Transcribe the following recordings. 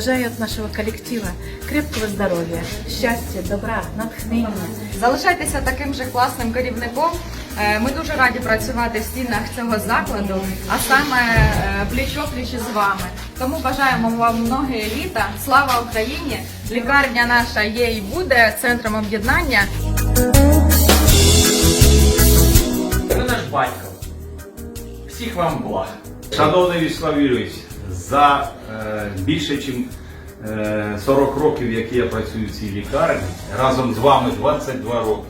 Бажаю от нашего коллектива крепкого здоровья, счастья, добра, натхнения. Залишайтеся таким же класним керівником. Е, Ми дуже раді працювати в стінах цього закладу, а саме е, пліч-опліч із вами. Тому бажаємо вам многі літа. Слава Україні! Лікарня наша є і буде центром об'єднання. Ви наш батько. Всіх вам благ. Шановний Вячеслав Юрійович, за е, більше ніж е, 40 років, як я працюю в цій лікарні, разом з вами 22 роки,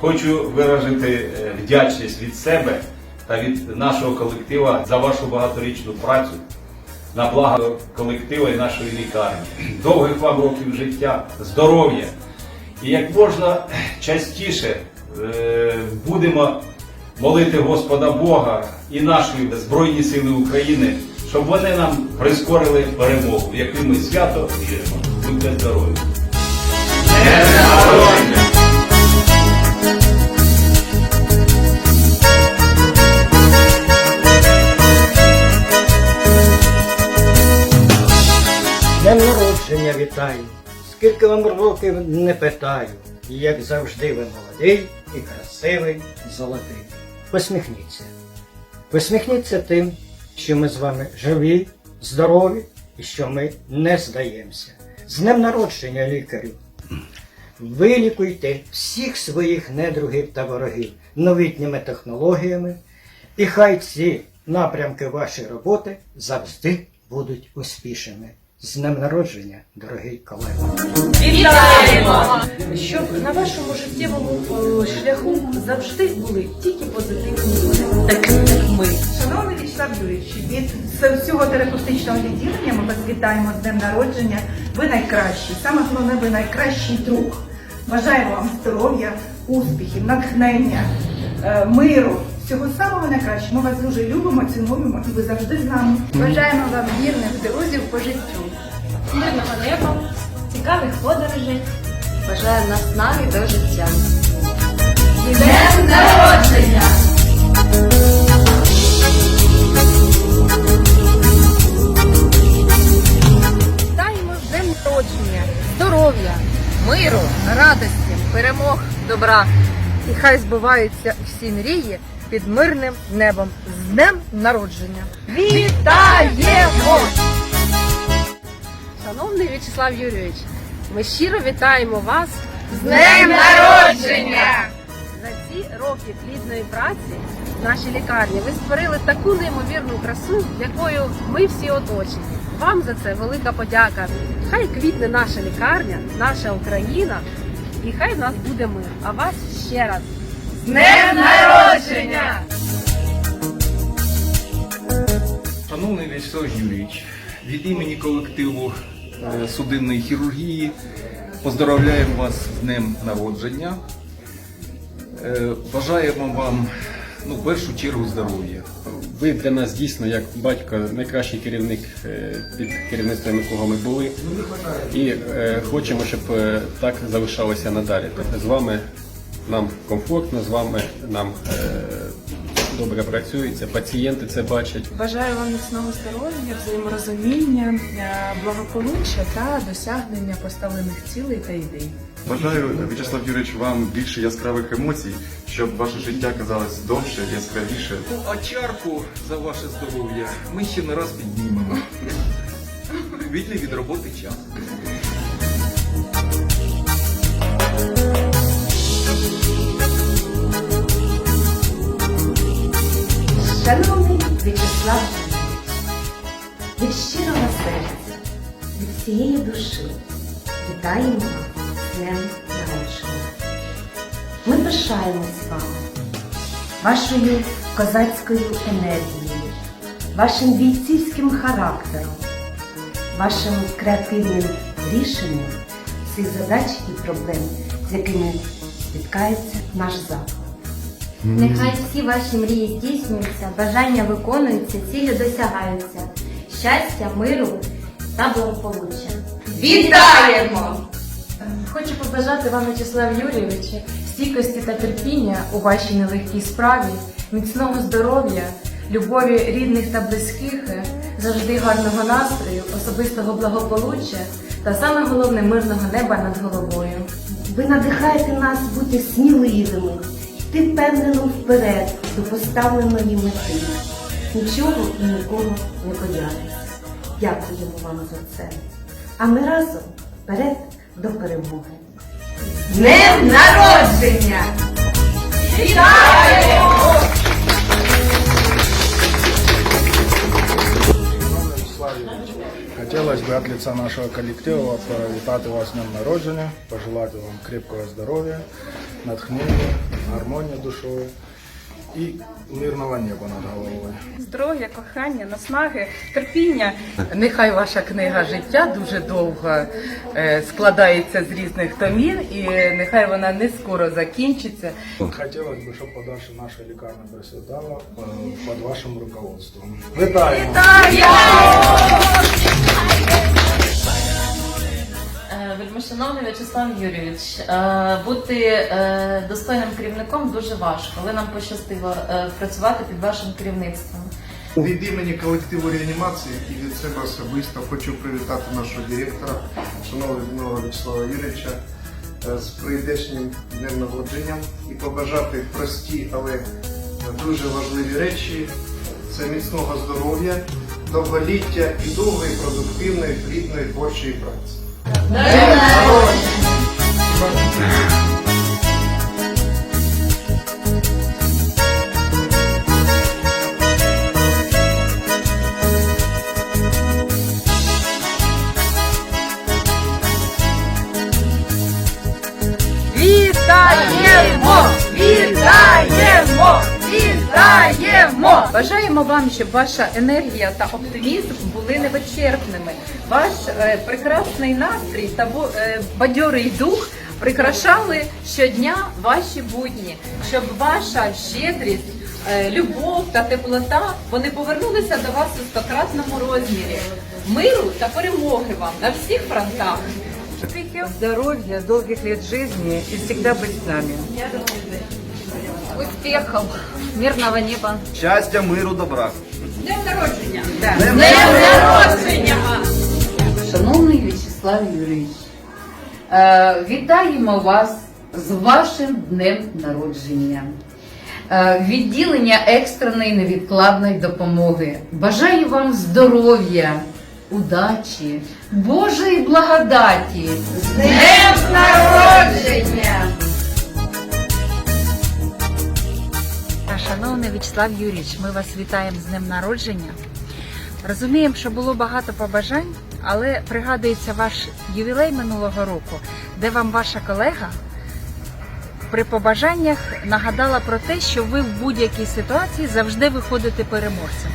хочу виразити е, вдячність від себе та від нашого колектива за вашу багаторічну працю на благо колектива і нашої лікарні. Довгих вам років життя, здоров'я. І як можна частіше е, будемо молити Господа Бога і наші Збройні Сили України, щоб вони нам прискорили перемогу, в яку ми свято віримо. Будьте здорові! Днем народження вітаю, скільки вам років не питаю, і як завжди ви молодий і красивий, золотий. Посміхніться. Посміхніться тим, що ми з вами живі, здорові і що ми не здаємося. З днем народження лікарю. Вилікуйте всіх своїх недругів та ворогів новітніми технологіями, і хай ці напрямки вашої роботи завжди будуть успішними. З днем народження, дорогий колего! Щоб на вашому життєвому е, шляху завжди були тільки позитивні такі як ми. Шановний від всього терапевтичного відділення ми вас вітаємо з днем народження. Ви найкращий, саме головне, ви найкращий друг. Бажаємо вам здоров'я, успіхів, натхнення, е, миру, всього самого найкращого. Ми вас дуже любимо, цінуємо і ви завжди з нами. Бажаємо вам вірних друзів по життю. мирного неба, цікавих подорожей. Бажаю наснаги до життя. Днем народження! Добра. І хай збуваються всі мрії під мирним небом. З днем народження! Вітаємо! Шановний В'ячеслав Юрійович, ми щиро вітаємо вас З днем народження! за ці роки плідної праці в нашій лікарні. Ви створили таку неймовірну красу, якою ми всі оточені. Вам за це велика подяка. Хай квітне наша лікарня, наша Україна, і хай в нас буде мир. А вас ще раз. З днем народження! Шановний Вячеслав Юрійович, від імені колективу е, судинної хірургії поздравляємо вас з днем народження. Е, Бажаємо вам ну, в першу чергу здоров'я. Ви для нас дійсно як батько найкращий керівник е, під керівництвом якого ми були. І е, хочемо, щоб е, так залишалося надалі. Тобто з вами нам комфортно, з вами нам е, добре працюється, пацієнти це бачать. Бажаю вам міцного здоров'я, взаєморозуміння, е, благополуччя та досягнення поставлених цілей та ідей. Бажаю, В'ячеслав Юрійович, вам більше яскравих емоцій, щоб ваше життя казалось довше, яскравіше. Ну, а чарку за ваше здоров'я ми ще не раз піднімемо. Вільний від роботи час. Шановний В'ячеслав, від щирого серця, від всієї душі вітаємо вас з днем. Ми пишаємось вами, вашою козацькою енергією, вашим бійцівським характером, вашим креативним рішенням цих задач і проблем, з якими стикається наш заклад. Нехай всі ваші мрії здійснюються, бажання виконуються, цілі досягаються. Щастя, миру та благополуччя. Вітаємо! Хочу побажати вам, Вячеслав Юрійович, стійкості та терпіння у вашій нелегкій справі, міцного здоров'я, любові рідних та близьких, завжди гарного настрою, особистого благополуччя та саме головне мирного неба над головою. Ви надихаєте нас бути сміливими, йти впевнено вперед до поставленої мети. Нічого і нікого не боятися. Дякуємо вам за це. А ми разом вперед до перемоги. Днем народження! Хотелось бы от лица нашего коллектива привітати вас днем народження, пожелати вам крепкого здоров'я, натхнення, гармонії душової і мирного неба над головою. Здоров'я, кохання, наснаги, терпіння. Нехай ваша книга життя дуже довго е, складається з різних томів, і нехай вона не скоро закінчиться. Хотілося б, щоб подальше наша лікарня процвітала е, під вашим руководством. Вітаємо! Е, Вельмишановний В'ячеслав Юрійович, е, бути е, достойним керівником дуже важко, але нам пощастило е, працювати під вашим керівництвом. Від імені колективу реанімації і від себе особисто хочу привітати нашого директора, шановного Вячеслава Юрійовича, з прийдешнім днем народження і побажати прості, але дуже важливі речі. Це міцного здоров'я, довголіття і довгої, продуктивної, плідної творчої праці. Вітаємо! Вітаємо! Бажаємо вам, щоб ваша енергія та оптимізм були невичерпними. Ваш е, прекрасний настрій та е, бадьорий дух прикрашали щодня ваші будні, щоб ваша щедрість, е, любов та теплота вони повернулися до вас у стократному розмірі. Миру та перемоги вам на всіх фронтах. Успіхів, здоров'я, довгих літ життя і завжди бути з нами. Успіхів, мирного неба. Щастя, миру, добра. Днем народження! Днем народження! Шановний В'ячеслав Юрійович, е, вітаємо вас з вашим днем народження. Е, Відділення екстреної невідкладної допомоги. Бажаю вам здоров'я, удачі, Божої благодаті. З днем народження! Шановний Вячеслав Юрійович, ми вас вітаємо з днем народження. Розуміємо, що було багато побажань, але пригадується ваш ювілей минулого року, де вам ваша колега при побажаннях нагадала про те, що ви в будь-якій ситуації завжди виходите переможцем.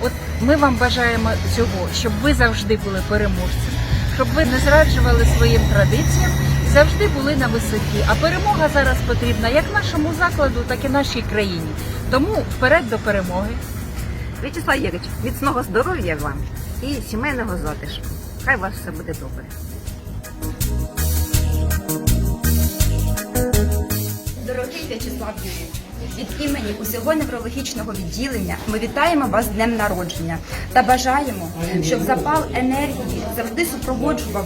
От ми вам бажаємо цього, щоб ви завжди були переможцем, щоб ви не зраджували своїм традиціям завжди були на висоті. А перемога зараз потрібна як нашому закладу, так і нашій країні. Тому вперед до перемоги. В'ячеслав Єрич, міцного здоров'я вам і сімейного затишку. Хай у вас все буде добре. Дорогий В'ячеслав Юрійович, від імені усього неврологічного відділення ми вітаємо вас з днем народження та бажаємо, щоб запал енергії завжди супроводжував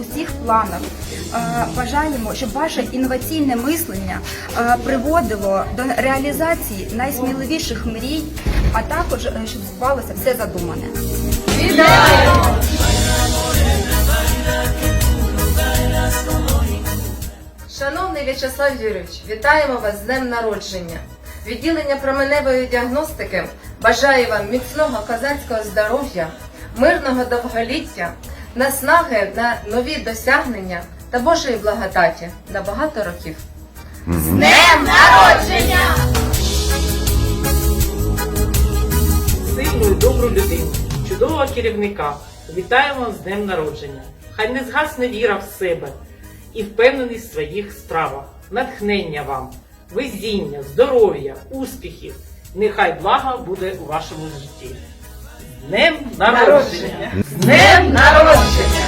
вам у всіх планах. Е, Бажаємо, щоб ваше інноваційне мислення е, приводило до реалізації найсміливіших мрій, а також е, щоб збувалося все задумане. Вітаємо! Шановний В'ячеслав Юрійович, вітаємо вас з днем народження. Відділення променевої діагностики бажає вам міцного козацького здоров'я, мирного довголіття, наснаги на нові досягнення та Божої благодаті на багато років. З днем народження! сильну і добру людину, чудового керівника. Вітаємо з днем народження. Хай не згасне віра в себе і впевненість в своїх справах. Натхнення вам, везіння, здоров'я, успіхів. Нехай блага буде у вашому житті. Днем народження! З днем народження!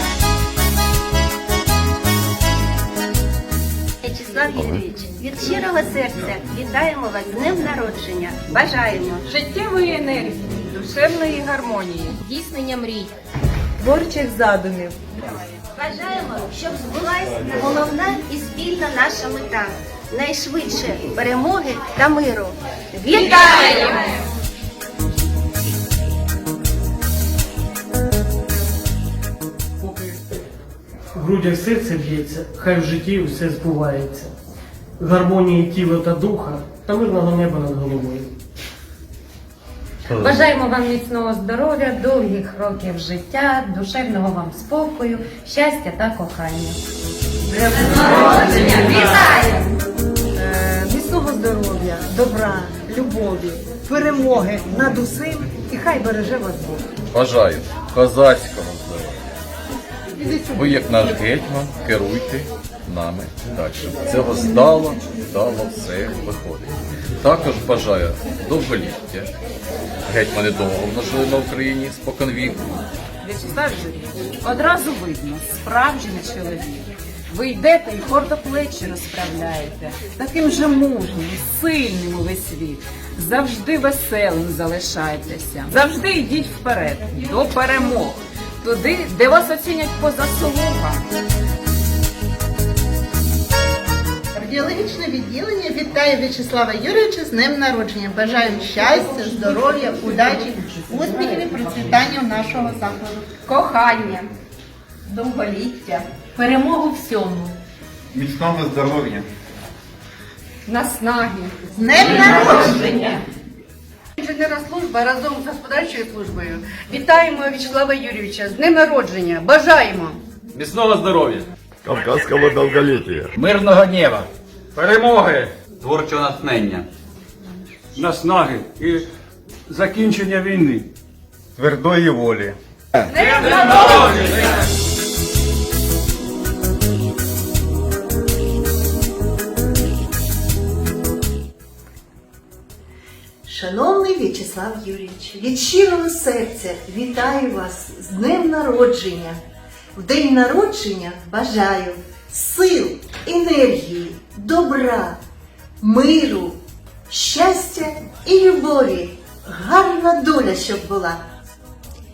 В'ячеслав Юрійович, від щирого серця вітаємо вас з днем народження. Бажаємо Життєвої енергії, душевної гармонії, здійснення мрій. творчих задумів. Бажаємо, щоб збулась головна і спільна наша мета найшвидше перемоги та миру. Вітаємо! Грудях серце б'ється, хай в житті все збувається. Гармонії тіла та духа та мирного неба над головою. Бажаємо вам міцного здоров'я, довгих років життя, душевного вам спокою, щастя та кохання. Е, Міцного здоров'я, добра, любові, перемоги над усім і хай береже вас Бог. Бажаю козацького. Ви, як наш гетьман, керуйте нами далі. Це вас вдало, вдало все виходить. Також бажаю довголіття. Гетьмани довго жили на Україні споконвіку. В'ячеслав Юрійович, одразу видно, справжній чоловік. Ви йдете і гордо плечі розправляєте. Таким же мужнім, сильним у весь світ. Завжди веселим залишайтеся. Завжди йдіть вперед, до перемог. Туди, де вас оцінять по заслугам. Кардіологічне відділення вітає В'ячеслава Юрійовича з днем народження. Бажаю щастя, здоров'я, удачі, успіхів і процвітання в нашого закладу. Кохання, довголіття, перемогу всьому, Міцного здоров'я. наснаги. З днем народження! Інженерна служба разом з господарчою службою. Вітаємо В'ячеслава Юрійовича з днем народження. Бажаємо! Міцного здоров'я! Кавказського довголіття. Мирного неба! Перемоги! Творчого натхнення! Наснаги і закінчення війни. Твердої волі. Шановний В'ячеслав Юрійович, від щирого серця вітаю вас з днем народження. В день народження бажаю сил, енергії, добра, миру, щастя і любові. Гарна доля, щоб була.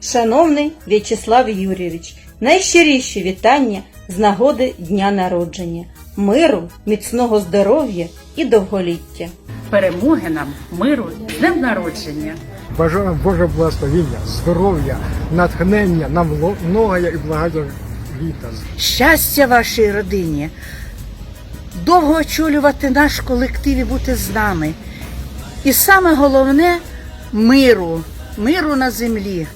Шановний В'ячеслав Юрійович, найщиріші вітання з нагоди дня народження, миру, міцного здоров'я і довголіття. Перемоги нам, миру, днем народження. Бажаю Боже благословіння, здоров'я, натхнення нам многое і багато літа. Щастя вашій родині, довго очолювати наш колектив і бути з нами. І саме головне миру, миру на землі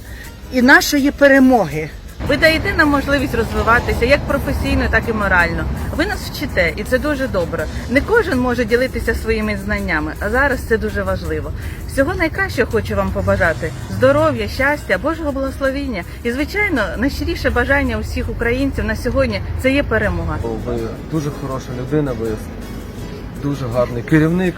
і нашої перемоги. Ви даєте нам можливість розвиватися як професійно, так і морально. Ви нас вчите, і це дуже добре. Не кожен може ділитися своїми знаннями, а зараз це дуже важливо. Всього найкращого хочу вам побажати: здоров'я, щастя, Божого благословіння і, звичайно, найщиріше бажання усіх українців на сьогодні це є перемога. Ви дуже хороша людина, ви дуже гарний керівник.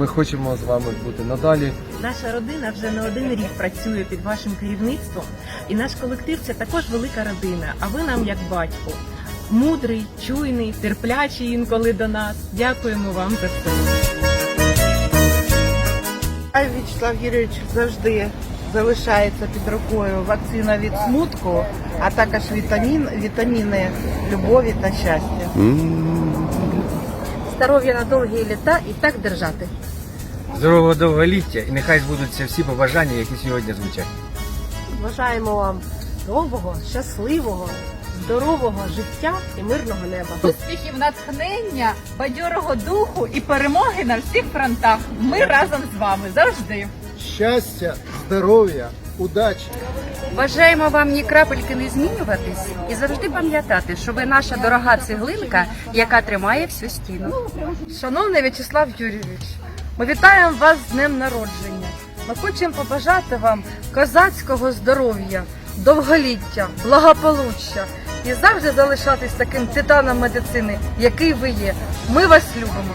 Ми хочемо з вами бути надалі. Наша родина вже не один рік працює під вашим керівництвом, і наш колектив це також велика родина. А ви нам як батько. Мудрий, чуйний, терплячий інколи до нас. Дякуємо вам за це. В'ячеслав Юрійович завжди залишається під рукою вакцина від смутку, а також вітамін, вітаміни любові та щастя. Здоров'я на довгі літа і так держати. Здорового довголіття і нехай збудуться всі побажання, які сьогодні звучать. Бажаємо вам довгого, щасливого, здорового життя і мирного неба. Успіхів, натхнення, бадьорого духу і перемоги на всіх фронтах. Ми разом з вами завжди. Щастя, здоров'я, удачі. Бажаємо вам ні крапельки не змінюватись і завжди пам'ятати, що ви наша дорога цеглинка, яка тримає всю стіну. Шановний В'ячеслав Юрійович, ми вітаємо вас з днем народження. Ми хочемо побажати вам козацького здоров'я, довголіття, благополуччя і завжди залишатись таким титаном медицини, який ви є. Ми вас любимо.